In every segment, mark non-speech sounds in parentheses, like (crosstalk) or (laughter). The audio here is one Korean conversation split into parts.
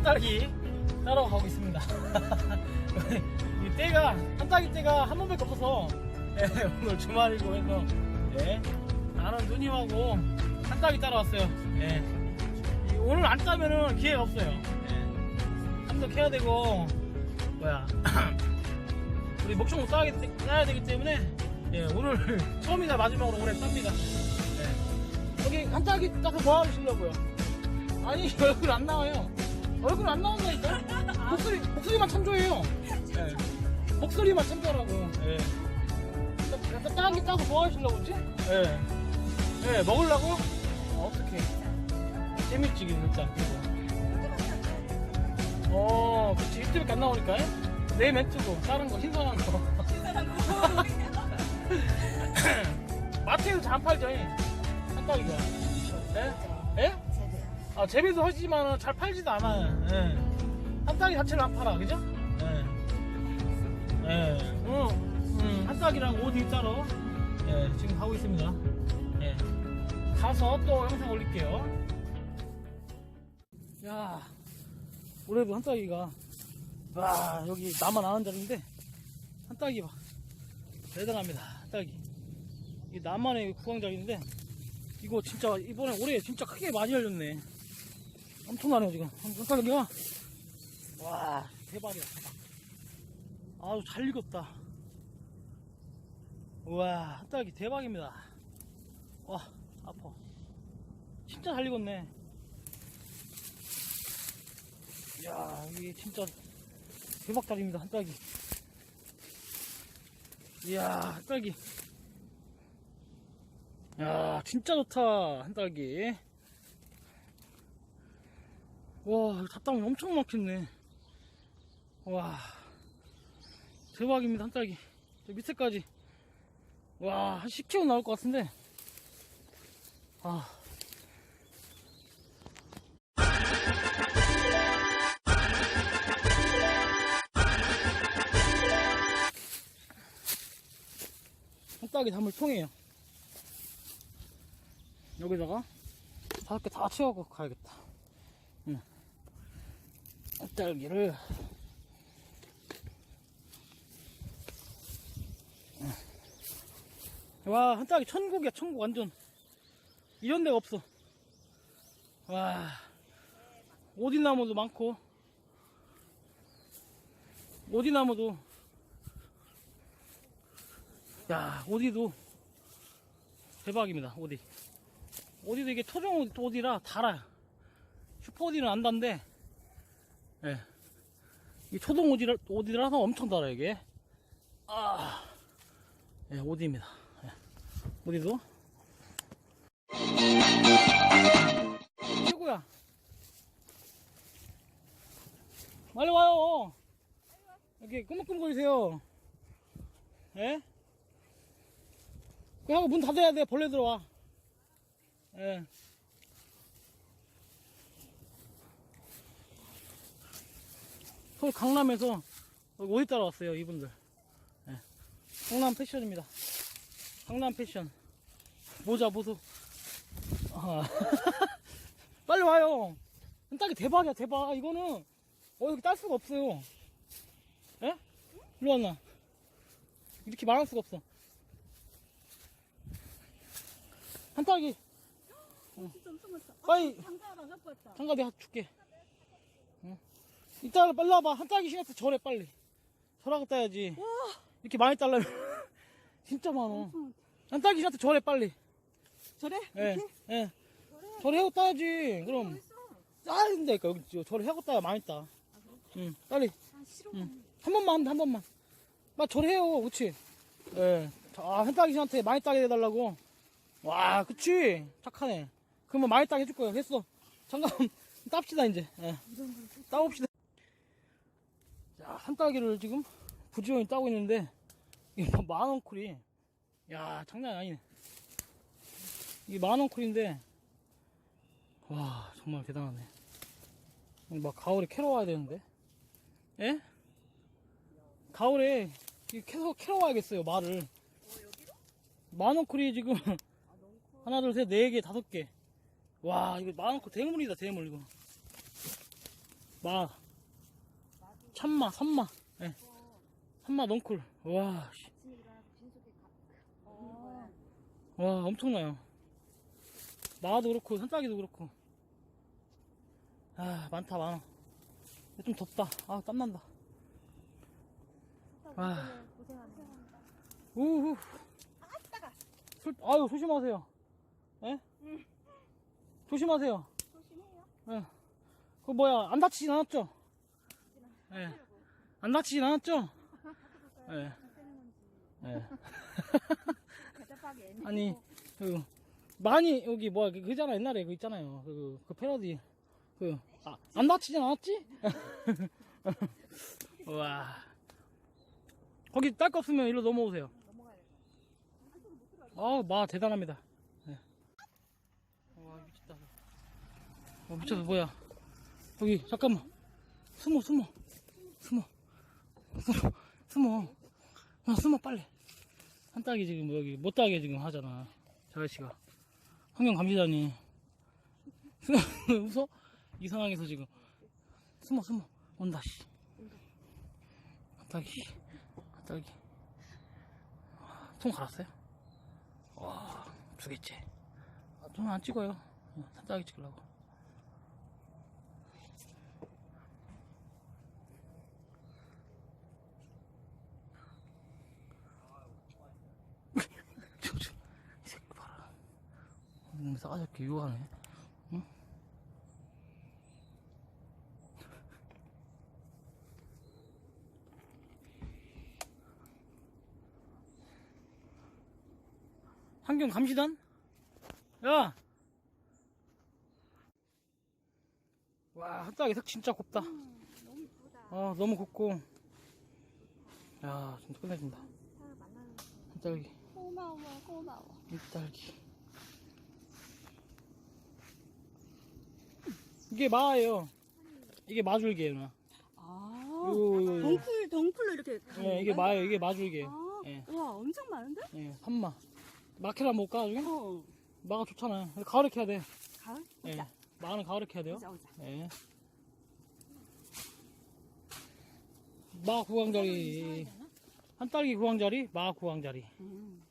한딸기 따러 가고 있습니다. (laughs) 이 때가 한딸기 때가 한 번밖에 없어서 예, 오늘 주말이고 해서 예, 나는 누님하고 한딸기 따라왔어요. 예. 이 오늘 안 따면은 기회가 없어요. 예. 참석해야 되고 뭐야 (clears throat) 우리 목청 따야, 따야 되기 때문에 예, 오늘 (laughs) 처음이자 마지막으로 올해 땁니다. 예. 여기 한딸기 따서 뭐 하시려고요? 아니 (laughs) 얼굴 안 나와요. 얼굴 안 나온다니까? 목소리, 목소리만 참조해요. 예. 목소리만 참조하라고. 예. 약간 딸기 따서 뭐 하시려고 그러지? 예. 예, 먹으려고? 어, 어떡해. 재밌지, 진짜. 어, 그치. 유튜브에 안 나오니까. 내 멘트고, 다른 거, 신선한 거. (laughs) 마트에서 잘 안 팔죠, 한딸기가. 예? 예? 아, 재배도 하지만 잘 팔지도 않아요. 예. 한딸기 자체를 안 팔아, 그죠? 예. 예. 응, 응, 한딸기랑 옷 일자로 예, 지금 가고 있습니다. 예. 가서 또 영상 올릴게요. 야, 올해도 한딸기가, 와, 여기 나만 아는 자리인데, 한딸기 봐. 대단합니다, 한딸기. 이 나만의 구강자리인데, 이거 진짜, 이번에 올해 진짜 크게 많이 열렸네. 엄청나네요, 지금. 한딸기가. 와, 대박이야, 대박. 아주 잘 익었다. 우와, 한딸기 대박입니다. 와, 아파. 진짜 잘 익었네. 이야, 이게 진짜 대박다리입니다, 한딸기. 이야, 한딸기. 야, 진짜 좋다, 한딸기. 와, 잡담이 엄청 막혔네. 와, 대박입니다, 한딸기. 저 밑에까지. 와, 한 10kg 나올 것 같은데. 아. 한딸기 담을 통이에요. 여기다가 다섯 개 다 채워갖고 가야겠다. 응. 한딸기를 와, 한짝이 천국이야, 천국, 완전. 이런 데가 없어. 와, 오디나무도 많고, 오디나무도, 야, 오디도 대박입니다, 오디. 오디도 이게 토종 오디라 달아요. 슈퍼 오디는 안 단데, 예. 이 초동 오디라, 오디라서 엄청 달아, 이게. 아, 예, 오디입니다. 어디도? 최고야. 빨리 와요. 여기 끄먹끄먹거리세요. 예? 그 하고 문 닫아야 돼. 벌레 들어와. 예. 서울 강남에서 어디 따라왔어요, 이분들. 예. 강남 패션입니다. 강남 패션. 모자 보소. 아. (laughs) 빨리 와요. 딸기 대박이야, 대박. 이거는, 어, 여기 딸 수가 없어요. 예? 일로 왔나? 이렇게 말할 수가 없어. 한 딸기. 엄청 맛있어. 빨리. 장갑 내가 줄게. 응. 이따가 빨리 와봐. 한 딸기 신어서 절해, 빨리. 절하고 따야지. 이렇게 많이 딸라면. (laughs) 진짜 많어. 한 딸기 신어서 절해, 빨리. 저래? 예, 이렇게? 예. 저리 하고 따야지. 그럼. 따야 된다니까. 여기 저- 저리 하고 따야 많이 따. 응, 빨리. 아 싫어. 응. 한 번만 하면 돼, 한 번만. 막 저리 해요. 그치? 예. 아, 한따기 씨한테 많이 따게 해달라고. 와, 그치? 착하네. 그러면 많이 따게 해줄 거야. 했어. 잠깐, (laughs) 땁시다, 이제. 예. 따봅시다. 자, 한 딸기를 지금 부지런히 따고 있는데, 이게 뭐 만원 쿨이. 야, 장난 아니네. 이게 만원 쿨인데, 와, 정말 대단하네. 막 가을에 캐러 와야 되는데. 예? 가을에 이 계속 캐러 와야겠어요, 말을. 만원쿨이 지금 (laughs) 하나, 둘, 셋, 네 개, 다섯 개. 와, 이거 만원쿨 대물이다, 대물, 이거. 마 참마 선마 예 선마 넝쿨 와 씨. 와 엄청나요 마도 그렇고 산딸기도 그렇고 아 많다 많아 좀 덥다 아 땀난다 와. 고생하네. 우후 술, 아유 조심하세요 예? 조심하세요 조심해요. 예. 그 뭐야 안 다치진 않았죠? 예. 안 다치진 않았죠? 예. 예. 대답하게 아니 그 많이 여기 뭐야 그 그잖아 옛날에 그 있잖아요 그, 그 패러디 그 아, 안 다치진 않았지? (laughs) 와 거기 딸 거 없으면 일로 넘어오세요 아 마 대단합니다 네. 와 미쳤다 어 미쳤어 뭐야 여기 잠깐만 숨어 숨어 숨어. 숨어. 숨어. 야, 숨어 빨리. 한딱이 지금 여기 못 따게 지금 하잖아. 자갈씨가 환경 감시단이 (laughs) 웃어? 이 상황에서 지금. 숨어 숨어. 온다 씨. 한딱이. 한딱이. 통 갈았어요? 와 두겠지 아, 저는 안 찍어요. 한딱이 찍으려고 저, 저, 이 새끼 봐라. 음, 싸가지게 유하네. 응? 환경 감시단? 야! 와, 한딱이 색 진짜 곱다. 너무 이쁘다. 아, 너무 곱고. 야, 진짜 끝내준다. 한딱이. 고마워, 고마워. 밀딸기 이게 마예요 이게 마줄기예요 누나 아, 요, 요, 요. 덩쿨, 덩쿨로 이렇게. 예, 이게 마예요 이게 마줄기예요 아, 예. 와, 엄청 많은데? 예, 산마 마케라 먹을까 나중에? 어. 마가 좋잖아요 근데 가을에 캐야 돼 가을? 예. 오자. 마는 가을에 캐야 돼요 오자, 오자. 예. 마 구강자리 한 딸기 구강자리 마 구강자리 음.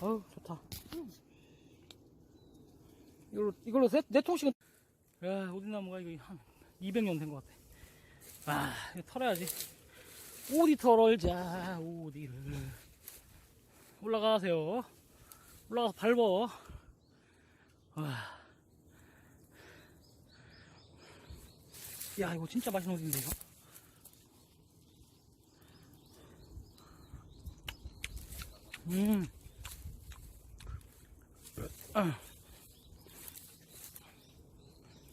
어우 좋다 이걸로 이걸로 세, 네 통씩은 야 오디나무가 이거 한 200년 된 것 같아. 아 이거 털어야지. 오디 털을자 오디를. 올라가세요. 올라가서 밟어. 와. 야 이거 진짜 맛있는 오디인데 이거? 음. 아.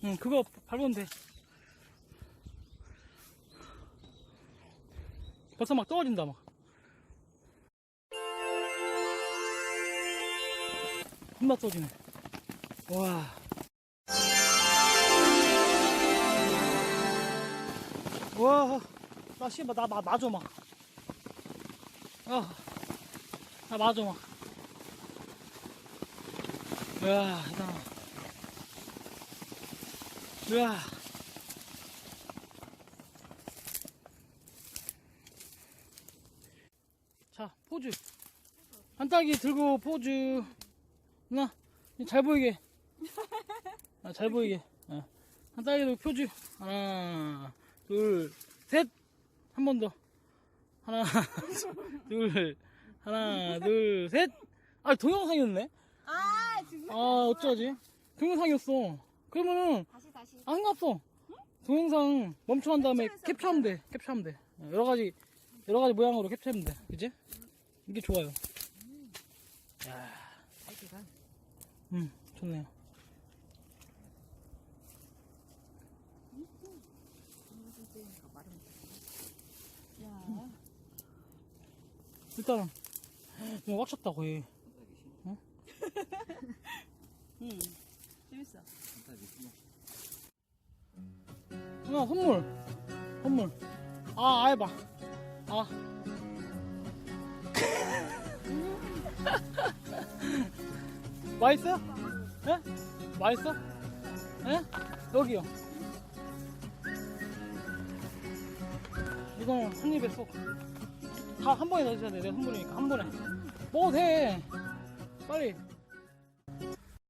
응, 그거 밟으면 돼. 벌써 막 떨어진다, 막. 겁나 떨어지네. 와. 와, 나 씨발, 나, 마, 맞아, 막. 아, 나 맞아, 막. 이야, 대단하 다. 이야. 자, 포즈. 한 따기 들고 포즈. 누나, 잘 보이게. 아, 잘 보이게. 어. 한따기 들고 포즈. 하나, 둘, 셋. 한 번 더. 하나, (laughs) 둘, 하나, 둘, 셋. 아, 동영상이었네? 아, 지금? 아 어쩌지? 동영상이었어. 그러면은 다시, 다시. 안 상관없어. 동영상 멈춰한 다음에 캡처해서 캡처하면 돼. 캡처하면 돼. 여러 가지 여러 가지 모양으로 캡처하면 돼. 그지? 이게 좋아요. 야, 아이디가. 음, 좋네요. 야. 일단은 이거 꽉 찼다 거의. 응. (laughs) (laughs) 재밌어. 누나 선물, 선물. 아, 아 해봐. 아. (laughs) 맛있어? 예? 맛있어? 예? 여기요. 이거는 한 입에 쏙. 다 한 번에 넣으셔야 돼. 내가 선물이니까 한 번에. 먹어도 돼. 빨리.